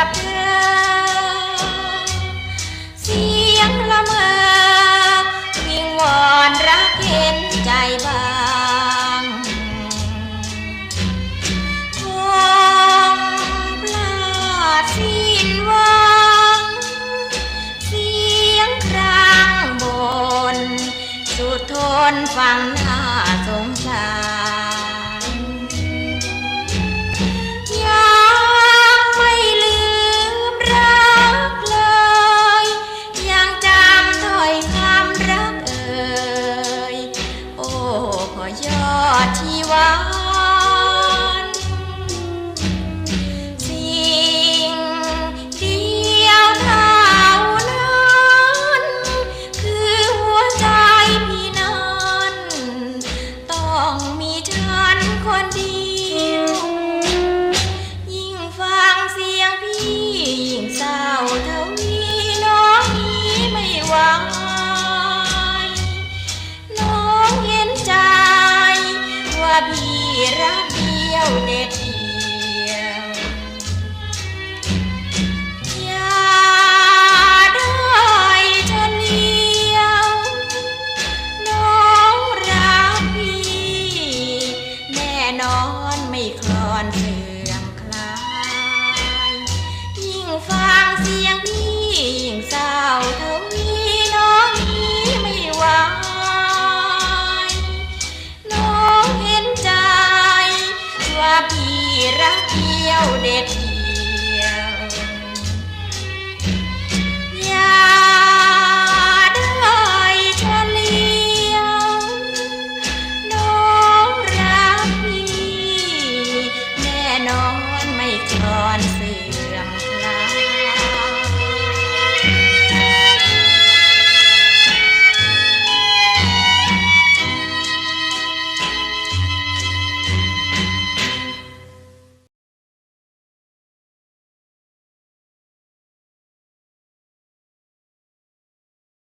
ลัเสียงละเมอวิงวอนรักเห็นใจบ้างคงปลาดสิ้นหวัง เสียงครางบน สุดทนฟังน่าสงสาร ดี ยิ่งฟังเสียงพี่ ยิ่งเศร้าเท่านี้น้องนี้ไม่ไหวน้องเห็นใจ ว่าพี่รักเดียวเด็ด น่นอนไม่คลอนเสื่อมคลาย ยิ่งฟังเสียงพี่ยิ่งเศร้าเท่านี้น้องนี้ไม่ไหวน้องเห็นใจ ว่าพี่รักเดียวเด็ด